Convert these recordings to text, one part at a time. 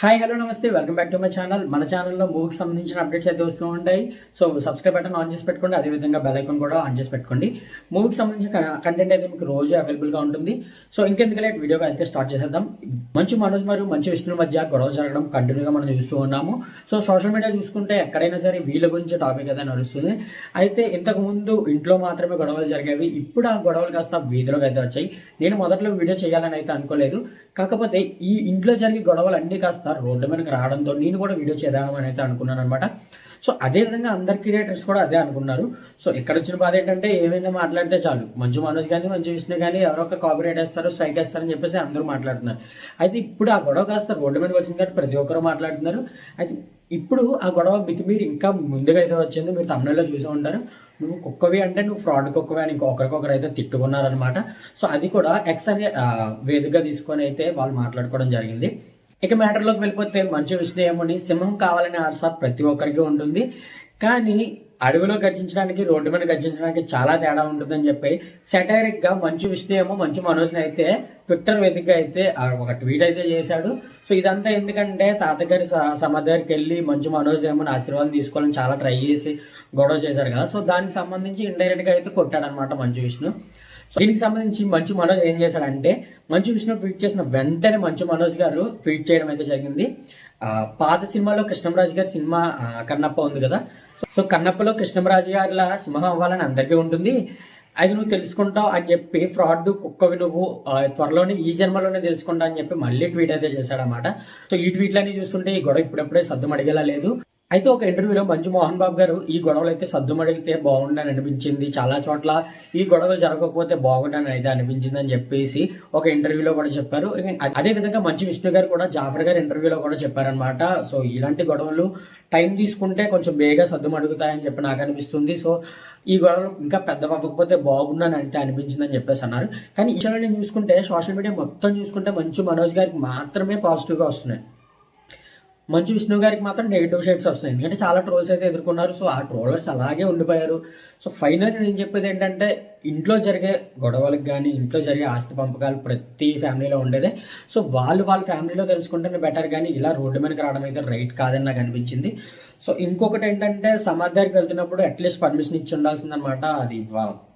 Hi hello నమస్తే. Welcome back to my channel మన ఛానల్లో మూవీకి సంబంధించిన అప్డేట్స్ అయితే వస్తూ ఉంటాయి. సో సబ్స్క్రైబ్ బటన్ ఆన్ చేసి పెట్టుకోండి. అదేవిధంగా బెల్ ఐకాన్ కూడా ఆన్ చేసి పెట్టుకోండి. మూవీకి సంబంధించిన కంటెంట్ అయితే మీకు రోజు అవైలబుల్గా ఉంటుంది. సో ఇంకెందుకు లేట్? వీడియోగా అయితే స్టార్ట్ చేసేద్దాం. మంచి మనోజ్ మరియు మంచి విష్ణు మధ్య గొడవ జరగడం కంటిన్యూగా మనం చూస్తూ ఉన్నాము. సో సోషల్ మీడియా చూసుకుంటే ఎక్కడైనా సరే వీళ్ళ గురించి టాపిక్ అయితే నడుస్తుంది. అయితే ఇంతకుముందు ఇంట్లో మాత్రమే గొడవలు జరిగేవి. ఇప్పుడు ఆ గొడవలు కాస్త వీధిలోకి అయితే వచ్చాయి. నేను మొదట్లో వీడియో చేయాలని అయితే అనుకోలేదు. కాకపోతే ఈ ఇంట్లో జరిగే గొడవలు అన్నీ కాస్త రోడ్డు మీదకి రావడంతో నేను కూడా వీడియో చేద్దామని అయితే అనుకున్నాను అనమాట సో అదే విధంగా అందరు క్రియేటర్స్ కూడా అదే అనుకున్నారు. సో ఇక్కడ వచ్చిన బాధ ఏంటంటే ఏమైనా మాట్లాడితే చాలు. మంచి మనోజ్ కానీ మంచి విష్ణు కానీ ఎవరో ఒక కాపీరేట్ వేస్తారు స్ట్రైక్ వేస్తారని చెప్పేసి అందరూ మాట్లాడుతున్నారు. అయితే ఇప్పుడు ఆ గొడవ కాస్త రోడ్డు మీదకి వచ్చింది కాబట్టి ప్రతి ఒక్కరు మాట్లాడుతున్నారు. అయితే ఇప్పుడు ఆ గొడవ మీకు మీరు ఇంకా ముందుగా అయితే వచ్చింది. మీరు తమిళలో చూసే ఉంటారు. నువ్వు కుక్కవి అంటే నువ్వు ఫ్రాడ్ కుక్కవి అని ఇంకొకరికొకరు అయితే తిట్టుకున్నారనమాట సో అది కూడా ఎక్స్ అనే వేదికగా తీసుకొని అయితే వాళ్ళు మాట్లాడుకోవడం జరిగింది. ఇక మ్యాటర్లోకి వెళ్ళిపోతే మంచు ఏమని సింహం కావాలనే ఆశ ప్రతి ఒక్కరికి ఉంటుంది. కానీ అడవిలో గర్జించడానికి రోడ్డు మీద గర్జించడానికి చాలా తేడా ఉంటుందని చెప్పి సెటైరిక్గా మంచు విష్ణు ఏమో మంచు మనోజ్ని అయితే ట్విట్టర్ వేదిక అయితే ఒక ట్వీట్ అయితే చేశాడు. సో ఇదంతా ఎందుకంటే తాతగారి స- సమాధి దగ్గరికి వెళ్ళి మంచు మనోజ్ ఏమో ఆశీర్వాదం తీసుకోవాలని చాలా ట్రై చేసి గొడవ చేశాడు కదా. సో దానికి సంబంధించి ఇండైరెక్ట్గా అయితే కొట్టాడనమాట మంచు విష్ణు. సో దీనికి సంబంధించి మంచు మనోజ్ ఏం చేశాడంటే మంచు విష్ణు ట్వీట్ చేసిన వెంటనే మంచు మనోజ్ గారు ట్వీట్ చేయడం అయితే జరిగింది. పాత సినిమాలో కృష్ణంరాజు గారి సినిమా కన్నప్ప ఉంది కదా. సో కన్నప్పలో కృష్ణంరాజు గారిలా సింహం అవ్వాలని అందరికీ ఉంటుంది. అది నువ్వు తెలుసుకుంటావు అని చెప్పి ఫ్రాడ్ కుక్కవి నువ్వు ఆ, త్వరలోనే ఈ జన్మలోనే తెలుసుకుంటావు అని చెప్పి మళ్ళీ ట్వీట్ అయితే చేశాడనమాట సో ఈ ట్వీట్లన్నీ చూస్తుంటే ఈ గొడవ ఇప్పుడప్పుడే సర్దు అడిగేలా లేదు. అయితే ఒక ఇంటర్వ్యూలో మంచు మోహన్ బాబు గారు ఈ గొడవలు అయితే సర్దుమడిగితే బాగుండని అనిపించింది. చాలా చోట్ల ఈ గొడవలు జరగకపోతే బాగుండని అయితే అనిపించింది అని చెప్పేసి ఒక ఇంటర్వ్యూలో కూడా చెప్పారు. అదే విధంగా మంచు విష్ణు గారు కూడా జాఫర్ గారు ఇంటర్వ్యూలో కూడా చెప్పారనమాట సో ఇలాంటి గొడవలు టైం తీసుకుంటే కొంచెం బేగా సర్దుమడుగుతాయని చెప్పి నాకు అనిపిస్తుంది. సో ఈ గొడవలు ఇంకా పెద్దవవ్వకపోతే బాగుండని అయితే అనిపించిందని చెప్పేసి అన్నారు. కానీ ఈ నేను చూసుకుంటే సోషల్ మీడియా మొత్తం చూసుకుంటే మంచు మనోజ్ గారికి మాత్రమే పాజిటివ్గా వస్తున్నాయి. మంచి విష్ణు గారికి మాత్రం నెగిటివ్ షేడ్స్ వస్తున్నాయి. ఎందుకంటే చాలా ట్రోల్స్ అయితే ఎదుర్కొన్నారు. సో ఆ ట్రోలర్స్ అలాగే ఉండిపోయారు. సో ఫైనల్ నేను చెప్పేది ఏంటంటే ఇంట్లో జరిగే గొడవలకు కానీ ఇంట్లో జరిగే ఆస్తి పంపకాలు ప్రతి ఫ్యామిలీలో ఉండేదే. సో వాళ్ళు వాళ్ళ ఫ్యామిలీలో తెలుసుకుంటేనే బెటర్ కానీ ఇలా రోడ్డు మీదకి రావడం అయితే రైట్ కాదని నాకు అనిపించింది సో ఇంకొకటి ఏంటంటే సమాధి వెళ్తున్నప్పుడు అట్లీస్ట్ పర్మిషన్ ఇచ్చి ఉండాల్సిందనమాట అది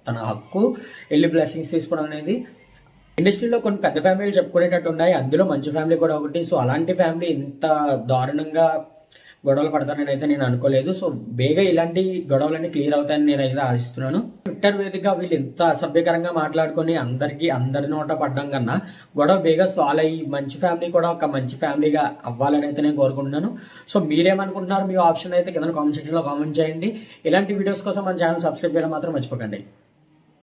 తన హక్కు వెళ్ళి బ్లెస్సింగ్స్ తీసుకోవడం అనేది. ఇండస్ట్రీలో కొన్ని పెద్ద ఫ్యామిలీలు చెప్పుకునేటట్టు ఉన్నాయి. అందులో మంచి ఫ్యామిలీ కూడా ఒకటి. సో అలాంటి ఫ్యామిలీ ఇంత దారుణంగా గొడవలు పడతారని అయితే నేను అనుకోలేదు. సో బేగా ఇలాంటి గొడవలన్నీ క్లియర్ అవుతాయని నేను అయితే ఆశిస్తున్నాను. ట్విట్టర్ వేదిక వీళ్ళు ఇంత అసభ్యకరంగా మాట్లాడుకొని అందరికీ అందరి నోట పడ్డం కన్నా గొడవ బేగా సాల్వ్ అయ్యి మంచి ఫ్యామిలీ కూడా ఒక మంచి ఫ్యామిలీగా అవ్వాలని అయితే నేను కోరుకుంటున్నాను. సో మీరేమనుకుంటున్నారు? మీ ఆప్షన్ అయితే కింద కామెంట్ సెక్షన్లో కామెంట్ చేయండి. ఇలాంటి వీడియోస్ కోసం మన ఛానల్ సబ్స్క్రైబ్ చేయడం మాత్రం మర్చిపోకండి.